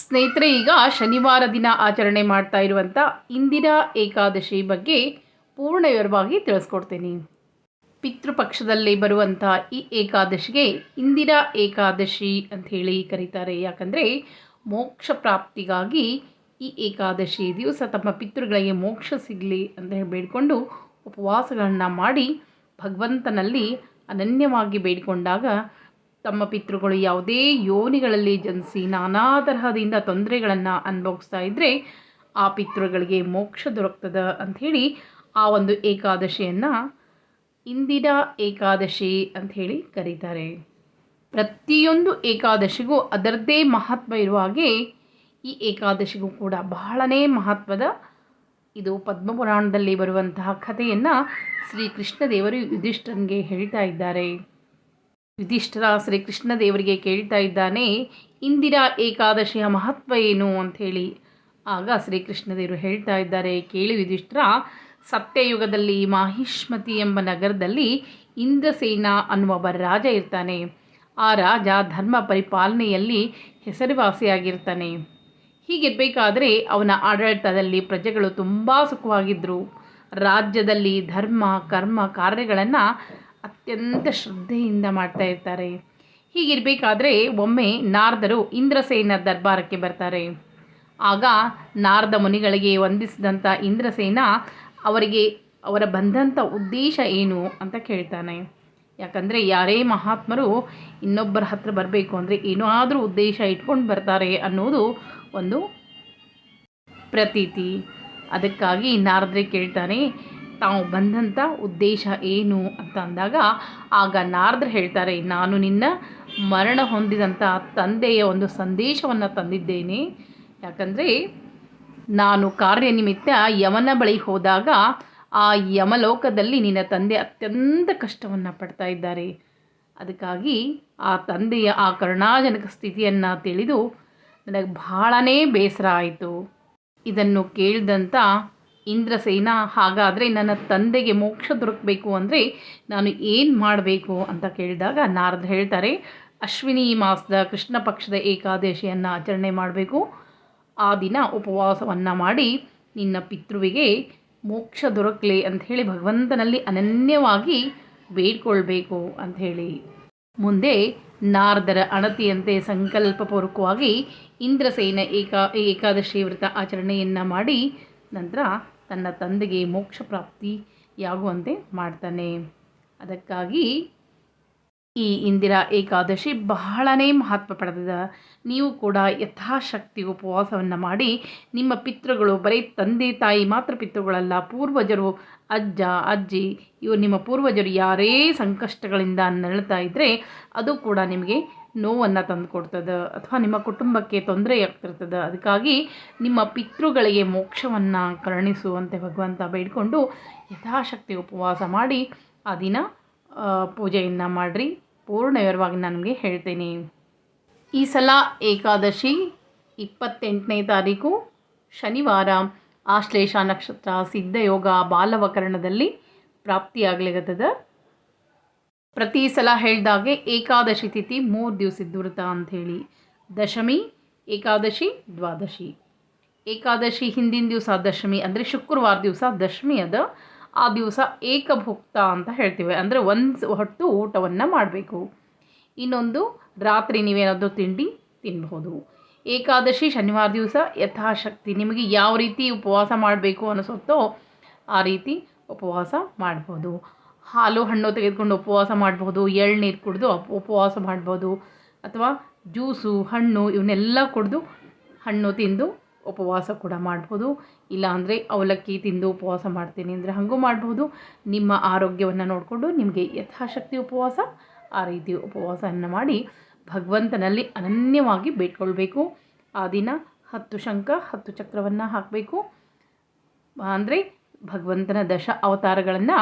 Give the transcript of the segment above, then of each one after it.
ಸ್ನೇಹಿತರೆ, ಈಗ ಶನಿವಾರ ದಿನ ಆಚರಣೆ ಮಾಡ್ತಾ ಇರುವಂಥ ಇಂದಿರಾ ಏಕಾದಶಿ ಬಗ್ಗೆ ಪೂರ್ಣ ವಿವರವಾಗಿ ತಿಳಿಸ್ಕೊಡ್ತೀನಿ. ಪಿತೃಪಕ್ಷದಲ್ಲಿ ಬರುವಂಥ ಈ ಏಕಾದಶಿಗೆ ಇಂದಿರಾ ಏಕಾದಶಿ ಅಂತ ಹೇಳಿ ಕರೀತಾರೆ. ಯಾಕಂದರೆ ಮೋಕ್ಷ ಪ್ರಾಪ್ತಿಗಾಗಿ ಈ ಏಕಾದಶಿ ದಿವಸ ತಮ್ಮ ಪಿತೃಗಳಿಗೆ ಮೋಕ್ಷ ಸಿಗಲಿ ಅಂತ ಹೇಳಿ ಬೇಡಿಕೊಂಡು ಉಪವಾಸಗಳನ್ನು ಮಾಡಿ ಭಗವಂತನಲ್ಲಿ ಅನನ್ಯವಾಗಿ ಬೇಡಿಕೊಂಡಾಗ ತಮ್ಮ ಪಿತೃಗಳು ಯಾವುದೇ ಯೋನಿಗಳಲ್ಲಿ ಜನಿಸಿ ನಾನಾ ತರಹದಿಂದ ತೊಂದರೆಗಳನ್ನು ಅನುಭವಿಸ್ತಾ ಇದ್ದರೆ ಆ ಪಿತೃಗಳಿಗೆ ಮೋಕ್ಷ ದೊರಕ್ತದ ಅಂಥೇಳಿ ಆ ಒಂದು ಏಕಾದಶಿಯನ್ನು ಇಂದಿನ ಏಕಾದಶಿ ಅಂಥೇಳಿ ಕರೀತಾರೆ. ಪ್ರತಿಯೊಂದು ಏಕಾದಶಿಗೂ ಅದರದ್ದೇ ಮಹತ್ವ ಇರುವ ಹಾಗೆ ಈ ಏಕಾದಶಿಗೂ ಕೂಡ ಬಹಳನೇ ಮಹತ್ವದ ಇದು ಪದ್ಮಪುರಾಣದಲ್ಲಿ ಬರುವಂತಹ ಕಥೆಯನ್ನು ಶ್ರೀ ಕೃಷ್ಣದೇವರು ಯುಧಿಷ್ಠನಿಗೆ ಹೇಳ್ತಾ ಇದ್ದಾರೆ. ಯುಧಿಷ್ಠರ ಶ್ರೀ ಕೃಷ್ಣದೇವರಿಗೆ ಕೇಳ್ತಾ ಇದ್ದಾನೆ, ಇಂದಿರಾ ಏಕಾದಶಿಯ ಮಹತ್ವ ಏನು ಅಂಥೇಳಿ ಆಗ ಶ್ರೀ ಕೃಷ್ಣದೇವರು ಹೇಳ್ತಾ ಇದ್ದಾರೆ, ಕೇಳಿ ಯುಧಿಷ್ಠರ ಸತ್ಯಯುಗದಲ್ಲಿ ಮಾಹಿಷ್ಮತಿ ಎಂಬ ನಗರದಲ್ಲಿ ಇಂದ್ರಸೇನ ಅನ್ನುವ ಒಬ್ಬ ರಾಜ ಇರ್ತಾನೆ. ಆ ರಾಜ ಧರ್ಮ ಪರಿಪಾಲನೆಯಲ್ಲಿ ಹೆಸರುವಾಸಿಯಾಗಿರ್ತಾನೆ. ಹೀಗಿರಬೇಕಾದರೆ ಅವನ ಆಡಳಿತದಲ್ಲಿ ಪ್ರಜೆಗಳು ತುಂಬ ಸುಖವಾಗಿದ್ದರು ರಾಜ್ಯದಲ್ಲಿ ಧರ್ಮ, ಕರ್ಮ ಕಾರ್ಯಗಳನ್ನು ಅತ್ಯಂತ ಶ್ರದ್ಧೆಯಿಂದ ಮಾಡ್ತಾ ಇರ್ತಾರೆ. ಹೀಗಿರಬೇಕಾದ್ರೆ ಒಮ್ಮೆ ನಾರದರು ಇಂದ್ರಸೇನ ದರ್ಬಾರಕ್ಕೆ ಬರ್ತಾರೆ. ಆಗ ನಾರದ ಮುನಿಗಳಿಗೆ ವಂದಿಸಿದಂಥ ಇಂದ್ರಸೇನ ಅವರಿಗೆ, ಅವರ ಬಂದಂಥ ಉದ್ದೇಶ ಏನು ಅಂತ ಕೇಳ್ತಾನೆ. ಯಾಕಂದರೆ ಯಾರೇ ಮಹಾತ್ಮರು ಇನ್ನೊಬ್ಬರ ಹತ್ರ ಬರಬೇಕು ಅಂದರೆ ಏನಾದರೂ ಉದ್ದೇಶ ಇಟ್ಕೊಂಡು ಬರ್ತಾರೆ ಅನ್ನೋದು ಒಂದು ಪ್ರತೀತಿ. ಅದಕ್ಕಾಗಿ ನಾರದ್ರೆ ಕೇಳ್ತಾನೆ ತಾವು ಬಂದಂಥ ಉದ್ದೇಶ ಏನು ಅಂತ ಅಂದಾಗ, ಆಗ ನಾರದ್ರು ಹೇಳ್ತಾರೆ, ನಾನು ನಿನ್ನ ಮರಣ ಹೊಂದಿದಂಥ ತಂದೆಯ ಒಂದು ಸಂದೇಶವನ್ನು ತಂದಿದ್ದೇನೆ. ಯಾಕಂದರೆ, ನಾನು ಕಾರ್ಯನಿಮಿತ್ತ ಯಮನ ಬಳಿ ಹೋದಾಗ, ಆ ಯಮಲೋಕದಲ್ಲಿ ನಿನ್ನ ತಂದೆ ಅತ್ಯಂತ ಕಷ್ಟವನ್ನು ಪಡ್ತಾ ಇದ್ದಾರೆ. ಅದಕ್ಕಾಗಿ ಆ ತಂದೆಯ ಆ ಕರುಣಾಜನಕ ಸ್ಥಿತಿಯನ್ನು ತಿಳಿದು, ನನಗೆ ಬಹಳನೇ ಬೇಸರ ಆಯಿತು. ಇದನ್ನು ಕೇಳಿದಂಥ ಇಂದ್ರಸೇನ, ಹಾಗಾದರೆ ನನ್ನ ತಂದೆಗೆ ಮೋಕ್ಷ ದೊರಕಬೇಕು ಅಂದರೆ ನಾನು ಏನು ಮಾಡಬೇಕು ಅಂತ ಕೇಳಿದಾಗ ನಾರದ ಹೇಳ್ತಾರೆ, ಅಶ್ವಿನಿ ಮಾಸದ ಕೃಷ್ಣ ಪಕ್ಷದ ಏಕಾದಶಿಯನ್ನು ಆಚರಣೆ ಮಾಡಬೇಕು. ಆ ದಿನ ಉಪವಾಸವನ್ನು ಮಾಡಿ ನಿನ್ನ ಪಿತೃವಿಗೆ ಮೋಕ್ಷ ದೊರಕಲಿ ಅಂಥೇಳಿ ಭಗವಂತನಲ್ಲಿ ಅನನ್ಯವಾಗಿ ಬೇಡ್ಕೊಳ್ಬೇಕು ಅಂಥೇಳಿ ಮುಂದೆ ನಾರದರ ಅಣತಿಯಂತೆ ಸಂಕಲ್ಪಪೂರ್ವಕವಾಗಿ ಇಂದ್ರಸೇನ ಏಕಾ ಏಕಾದಶಿ ವ್ರತ ಆಚರಣೆಯನ್ನು ಮಾಡಿ ನಂತರ ತನ್ನ ತಂದೆಗೆ ಮೋಕ್ಷ ಪ್ರಾಪ್ತಿಯಾಗುವಂತೆ ಮಾಡ್ತಾನೆ. ಅದಕ್ಕಾಗಿ ಈ ಇಂದಿರಾ ಏಕಾದಶಿ ಬಹಳನೇ ಮಹತ್ವ ಪಡೆದಿದೆ. ನೀವು ಕೂಡ ಯಥಾಶಕ್ತಿ ಉಪವಾಸವನ್ನು ಮಾಡಿ, ನಿಮ್ಮ ಪಿತೃಗಳು ಬರೀ ತಂದೆ, ತಾಯಿ ಮಾತ್ರ ಪಿತೃಗಳಲ್ಲ, ಪೂರ್ವಜರು, ಅಜ್ಜ, ಅಜ್ಜಿ, ಇವರು ನಿಮ್ಮ ಪೂರ್ವಜರು ಯಾರೇ ಸಂಕಷ್ಟಗಳಿಂದ ನರಳ್ತಾ ಇದ್ದರೆ ಅದು ಕೂಡ ನಿಮಗೆ ನೋವನ್ನು ತಂದುಕೊಡ್ತದೆ ಅಥವಾ ನಿಮ್ಮ ಕುಟುಂಬಕ್ಕೆ ತೊಂದರೆ ಆಗ್ತಿರ್ತದೆ. ಅದಕ್ಕಾಗಿ ನಿಮ್ಮ ಪಿತೃಗಳಿಗೆ ಮೋಕ್ಷವನ್ನು ಕರುಣಿಸುವಂತೆ ಭಗವಂತ ಬೇಡಿಕೊಂಡು ಯಥಾಶಕ್ತಿ ಉಪವಾಸ ಮಾಡಿ ಆ ದಿನ ಪೂಜೆಯನ್ನು ಮಾಡಿರಿ. ಪೂರ್ಣ ವಿವರವಾಗಿ ನನಗೆ ಹೇಳ್ತೀನಿ. ಈ ಸಲ ಏಕಾದಶಿ ಇಪ್ಪತ್ತೆಂಟನೇ ತಾರೀಕು ಶನಿವಾರ ಆಶ್ಲೇಷ ನಕ್ಷತ್ರ ಸಿದ್ಧಯೋಗ ಬಾಲವಕರಣದಲ್ಲಿ ಪ್ರಾಪ್ತಿಯಾಗ್ಲಿಗತ್ತದ ಪ್ರತಿ ಸಲ ಹೇಳ್ದಾಗೆ ಏಕಾದಶಿ ತಿಥಿ ಮೂರು ದಿವಸದ ವ್ರತ ಅಂಥೇಳಿ ದಶಮಿ, ಏಕಾದಶಿ, ದ್ವಾದಶಿ. ಏಕಾದಶಿ ಹಿಂದಿನ ದಿವಸ ದಶಮಿ ಅಂದರೆ ಶುಕ್ರವಾರ ದಿವಸ ದಶಮಿ ಅದ. ಆ ದಿವಸ ಏಕಭುಕ್ತ ಅಂತ ಹೇಳ್ತೀವಿ. ಅಂದರೆ ಒಂದು ಹೊತ್ತು ಊಟವನ್ನು ಮಾಡಬೇಕು. ಇನ್ನೊಂದು ರಾತ್ರಿ ನೀವೇನಾದರೂ ತಿಂಡಿ ತಿನ್ನಬಹುದು ಏಕಾದಶಿ ಶನಿವಾರ ದಿವಸ ಯಥಾಶಕ್ತಿ. ನಿಮಗೆ ಯಾವ ರೀತಿ ಉಪವಾಸ ಮಾಡಬೇಕು ಅನಿಸುತ್ತೋ ಆ ರೀತಿ ಉಪವಾಸ ಮಾಡ್ಬೋದು. ಹಾಲು ಹಣ್ಣು ತೆಗೆದುಕೊಂಡು ಉಪವಾಸ ಮಾಡ್ಬೋದು ಎಳ್ನೀರು ಕುಡಿದು ಉಪವಾಸ ಮಾಡ್ಬೋದು ಅಥವಾ ಜ್ಯೂಸು, ಹಣ್ಣು ಇವನ್ನೆಲ್ಲ ಕುಡಿದು ಹಣ್ಣು ತಿಂದು ಉಪವಾಸ ಕೂಡ ಮಾಡ್ಬೋದು ಇಲ್ಲಾಂದರೆ ಅವಲಕ್ಕಿ ತಿಂದು ಉಪವಾಸ ಮಾಡ್ತೀನಿ ಅಂದರೆ ಹಾಗೂ ಮಾಡ್ಬೋದು ನಿಮ್ಮ ಆರೋಗ್ಯವನ್ನು ನೋಡಿಕೊಂಡು ನಿಮಗೆ ಯಥಾಶಕ್ತಿ ಉಪವಾಸ, ಆ ರೀತಿ ಉಪವಾಸವನ್ನು ಮಾಡಿ ಭಗವಂತನಲ್ಲಿ ಅನನ್ಯವಾಗಿ ಬೇಡ್ಕೊಳ್ಬೇಕು. ಆ ದಿನ ಹತ್ತು ಶಂಖ, ಹತ್ತು ಚಕ್ರವನ್ನು ಹಾಕಬೇಕು. ಅಂದರೆ ಭಗವಂತನ ದಶ ಅವತಾರಗಳನ್ನು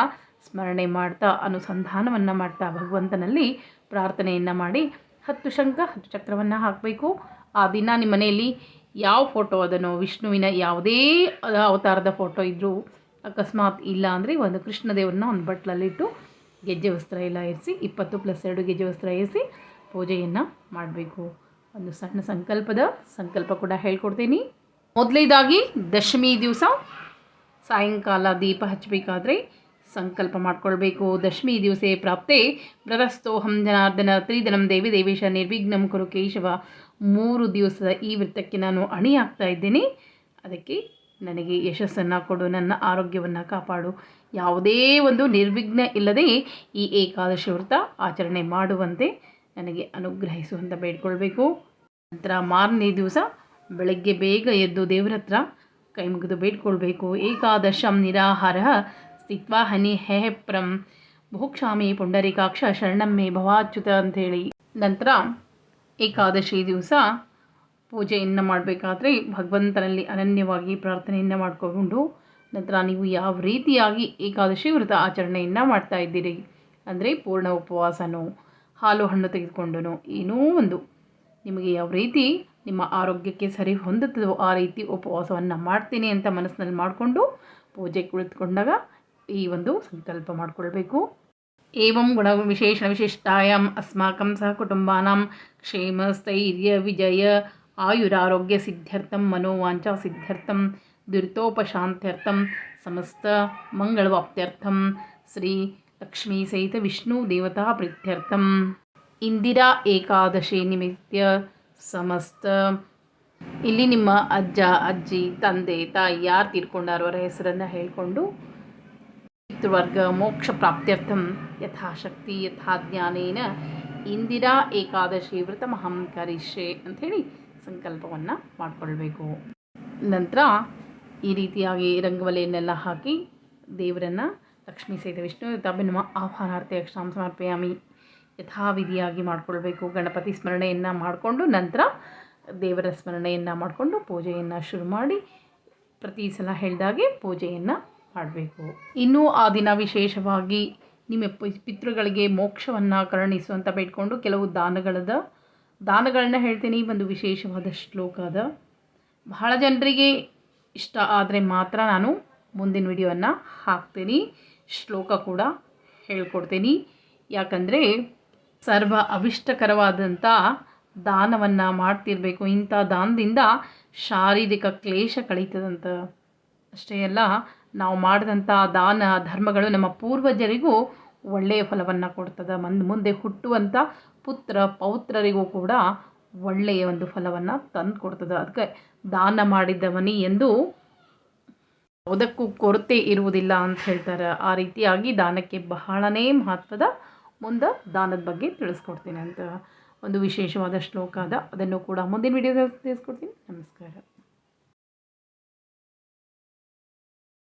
ಸ್ಮರಣೆ ಮಾಡ್ತಾ ಅನುಸಂಧಾನವನ್ನು ಮಾಡ್ತಾ ಭಗವಂತನಲ್ಲಿ ಪ್ರಾರ್ಥನೆಯನ್ನು ಮಾಡಿ ಹತ್ತು ಶಂಖ, ಹತ್ತು ಚಕ್ರವನ್ನು ಹಾಕಬೇಕು. ಆ ದಿನ ನಿಮ್ಮ ಮನೆಯಲ್ಲಿ ಯಾವ ಫೋಟೋ ಅದನ್ನು, ವಿಷ್ಣುವಿನ ಯಾವುದೇ ಅವತಾರದ ಫೋಟೋ ಇದ್ದರೂ ಅಕಸ್ಮಾತ್ ಇಲ್ಲ ಅಂದರೆ ಒಂದು ಕೃಷ್ಣದೇವ್ರನ್ನ ಒಂದು ಬಟ್ಲಲ್ಲಿಟ್ಟು ಗೆಜ್ಜೆ ವಸ್ತ್ರ ಎಲ್ಲ ಇರಿಸಿ ಇಪ್ಪತ್ತು ಪ್ಲಸ್ ಎರಡು ಗೆಜ್ಜೆ ವಸ್ತ್ರ ಇರಿಸಿ ಪೂಜೆಯನ್ನು ಮಾಡಬೇಕು. ಒಂದು ಸಣ್ಣ ಸಂಕಲ್ಪದ ಸಂಕಲ್ಪ ಕೂಡ ಹೇಳ್ಕೊಡ್ತೀನಿ. ಮೊದಲೇದಾಗಿ ದಶಮಿ ದಿವಸ ಸಾಯಂಕಾಲ ದೀಪ ಹಚ್ಚಬೇಕಾದ್ರೆ ಸಂಕಲ್ಪ ಮಾಡ್ಕೊಳ್ಬೇಕು. ದಶಮಿ ದಿವಸೇ ಪ್ರಾಪ್ತೆ. ವ್ರತಸ್ಥೋಹಂ ಜನಾರ್ದನ ತ್ರಿದನಂ ದೇವಿ ದೇವೇಶ ನಿರ್ವಿಘ್ನಂ ಕುರು ಕೇಶವ. ಮೂರು ದಿವಸದ ಈ ವೃತ್ತಕ್ಕೆ ನಾನು ಅಣಿ ಆಗ್ತಾ ಇದ್ದೇನೆ. ಅದಕ್ಕೆ ನನಗೆ ಯಶಸ್ಸನ್ನು ಕೊಡು, ನನ್ನ ಆರೋಗ್ಯವನ್ನು ಕಾಪಾಡು. ಯಾವುದೇ ಒಂದು ನಿರ್ವಿಘ್ನ ಇಲ್ಲದೆ ಈ ಏಕಾದಶಿ ವೃತ್ತ ಆಚರಣೆ ಮಾಡುವಂತೆ ನನಗೆ ಅನುಗ್ರಹಿಸುವಂತ ಬೇಡ್ಕೊಳ್ಬೇಕು. ನಂತರ ಮಾರನೇ ದಿವಸ ಬೆಳಗ್ಗೆ ಬೇಗ ಎದ್ದು ದೇವರ ಹತ್ರ ಕೈ ಮುಗಿದು ಬೇಡ್ಕೊಳ್ಬೇಕು. ಏಕಾದಶಂ ನಿರಾಹಾರ ಸ್ಥಿತ್ವಾ ಹನಿ ಹೆಹೆಪ್ರಂ ಭೋಕ್ಷಾಮಿ ಪುಂಡರೀಕಾಕ್ಷ ಶರಣಮ್ಮೆ ಭವಾಚ್ಯುತ ಅಂಥೇಳಿ. ನಂತರ ಏಕಾದಶಿ ದಿವಸ ಪೂಜೆಯನ್ನು ಮಾಡಬೇಕಾದ್ರೆ ಭಗವಂತನಲ್ಲಿ ಅನನ್ಯವಾಗಿ ಪ್ರಾರ್ಥನೆಯನ್ನು ಮಾಡಿಕೊಂಡು ನಂತರ ನೀವು ಯಾವ ರೀತಿಯಾಗಿ ಏಕಾದಶಿ ವ್ರತ ಆಚರಣೆಯನ್ನು ಮಾಡ್ತಾ ಇದ್ದೀರಿ ಅಂದರೆ ಪೂರ್ಣ ಉಪವಾಸನೋ, ಹಾಲು ಹಣ್ಣು ತೆಗೆದುಕೊಂಡನೋ, ಏನೋ ಒಂದು ನಿಮಗೆ ಯಾವ ರೀತಿ ನಿಮ್ಮ ಆರೋಗ್ಯಕ್ಕೆ ಸರಿ ಹೊಂದುತ್ತದೋ ಆ ರೀತಿ ಉಪವಾಸವನ್ನು ಮಾಡ್ತೀನಿ ಅಂತ ಮನಸ್ಸಿನಲ್ಲಿ ಮಾಡಿಕೊಂಡು ಪೂಜೆ ಕುಳಿತುಕೊಂಡಾಗ ಈ ಒಂದು ಸಂಕಲ್ಪ ಮಾಡಿಕೊಳ್ಬೇಕು. ಏವಂ ಗುಣ ವಿಶೇಷಣ ವಿಶಿಷ್ಟಾಯಂ ಅಸ್ಮಾಕಂ ಸಹ ಕುಟುಂಬಾನಾಂ ಕ್ಷೇಮ ಸ್ಥೈರ್ಯ ವಿಜಯ ಆಯುರಾರೋಗ್ಯ ಸಿದ್ಧ್ಯರ್ಥಂ ಮನೋವಾಂಚ ಸಿದ್ಧ್ಯರ್ಥಂ ದುರಿತೋಪಶಾಂತ್ಯರ್ಥಂ ಸಮಸ್ತ ಮಂಗಳವಾಪ್ತ್ಯರ್ಥಂ ಶ್ರೀ ಲಕ್ಷ್ಮೀ ಸಹಿತ ವಿಷ್ಣು ದೇವತಾ ಪ್ರೀತ್ಯರ್ಥಂ. ಇಂದಿರಾ ಏಕಾದಶಿ ನಿಮಿತ್ತ ಸಮಸ್ತ. ಇಲ್ಲಿ ನಿಮ್ಮ ಅಜ್ಜ, ಅಜ್ಜಿ, ತಂದೆ, ತಾಯಿ ಯಾರು ತೀರ್ಕೊಂಡಾರೋ ಅವರ ಹೆಸರನ್ನು ಹೇಳಿಕೊಂಡು ಪಿತೃವರ್ಗ ಮೋಕ್ಷ ಪ್ರಾಪ್ತ್ಯರ್ಥಂ ಯಥಾಶಕ್ತಿ ಯಥಾ ಜ್ಞಾನೇನ ಇಂದಿರಾ ಏಕಾದಶಿ ವ್ರತ ಕರಿಷ್ಯೆ ಅಂಥೇಳಿ ಸಂಕಲ್ಪವನ್ನು ಮಾಡಿಕೊಳ್ಬೇಕು. ನಂತರ ಈ ರೀತಿಯಾಗಿ ರಂಗವಲೆಯನ್ನೆಲ್ಲ ಹಾಕಿ ದೇವರನ್ನು ಲಕ್ಷ್ಮೀ ಸಹಿತ ವಿಷ್ಣು ತಬ್ಬಿನ ಆಹ್ವಾನಾರ್ಥಿ ಅಕ್ಷಾಂ ಸಮರ್ಪಯಾಮಿ. ಯಥಾವಿಧಿಯಾಗಿ ಮಾಡಿಕೊಳ್ಬೇಕು. ಗಣಪತಿ ಸ್ಮರಣೆಯನ್ನು ಮಾಡಿಕೊಂಡು ನಂತರ ದೇವರ ಸ್ಮರಣೆಯನ್ನು ಮಾಡಿಕೊಂಡು ಪೂಜೆಯನ್ನು ಶುರು ಮಾಡಿ ಪ್ರತಿ ಸಲ ಹೇಳಿದಾಗೆ ಪೂಜೆಯನ್ನು ಮಾಡಬೇಕು. ಇನ್ನೂ ಆ ದಿನ ವಿಶೇಷವಾಗಿ ನಿಮ್ಮ ಪಿತೃಗಳಿಗೆ ಮೋಕ್ಷವನ್ನು ಕರುಣಿಸುವಂತ ಬೇಡ್ಕೊಂಡು ಕೆಲವು ದಾನಗಳದ, ದಾನಗಳನ್ನ ಹೇಳ್ತೀನಿ. ಒಂದು ವಿಶೇಷವಾದ ಶ್ಲೋಕ ಅದ ಬಹಳ ಜನರಿಗೆ ಇಷ್ಟ ಆದರೆ ಮಾತ್ರ ನಾನು ಮುಂದಿನ ವಿಡಿಯೋವನ್ನು ಹಾಕ್ತೀನಿ. ಶ್ಲೋಕ ಕೂಡ ಹೇಳ್ಕೊಡ್ತೀನಿ. ಯಾಕಂದರೆ ಸರ್ವ ಅವಿಷ್ಟಕರವಾದಂಥ ದಾನವನ್ನು ಮಾಡ್ತಿರಬೇಕು. ಇಂಥ ದಾನದಿಂದ ಶಾರೀರಿಕ ಕ್ಲೇಶ ಕಳೀತದಂತ. ಅಷ್ಟೇ ಅಲ್ಲ ನಾವು ಮಾಡಿದಂಥ ದಾನ ಧರ್ಮಗಳು ನಮ್ಮ ಪೂರ್ವಜರಿಗೂ ಒಳ್ಳೆಯ ಫಲವನ್ನು ಕೊಡ್ತದೆ. ಮಂದ್ ಮುಂದೆ ಹುಟ್ಟುವಂಥ ಪುತ್ರ ಪೌತ್ರರಿಗೂ ಕೂಡ ಒಳ್ಳೆಯ ಒಂದು ಫಲವನ್ನು ತಂದು ಕೊಡ್ತದೆ. ಅದಕ್ಕೆ ದಾನ ಮಾಡಿದವನಿ ಎಂದು ಯಾವುದಕ್ಕೂ ಕೊರತೆ ಇರುವುದಿಲ್ಲ ಅಂತ ಹೇಳ್ತಾರೆ. ಆ ರೀತಿಯಾಗಿ ದಾನಕ್ಕೆ ಬಹಳನೇ ಮಹತ್ವದ ಮುಂದೆ ದಾನದ ಬಗ್ಗೆ ತಿಳಿಸ್ಕೊಡ್ತೀನಿ ಅಂತ ಒಂದು ವಿಶೇಷವಾದ ಶ್ಲೋಕ ಅದ. ಅದನ್ನು ಕೂಡ ಮುಂದಿನ ವಿಡಿಯೋದಲ್ಲಿ ತಿಳಿಸ್ಕೊಡ್ತೀನಿ. ನಮಸ್ಕಾರ.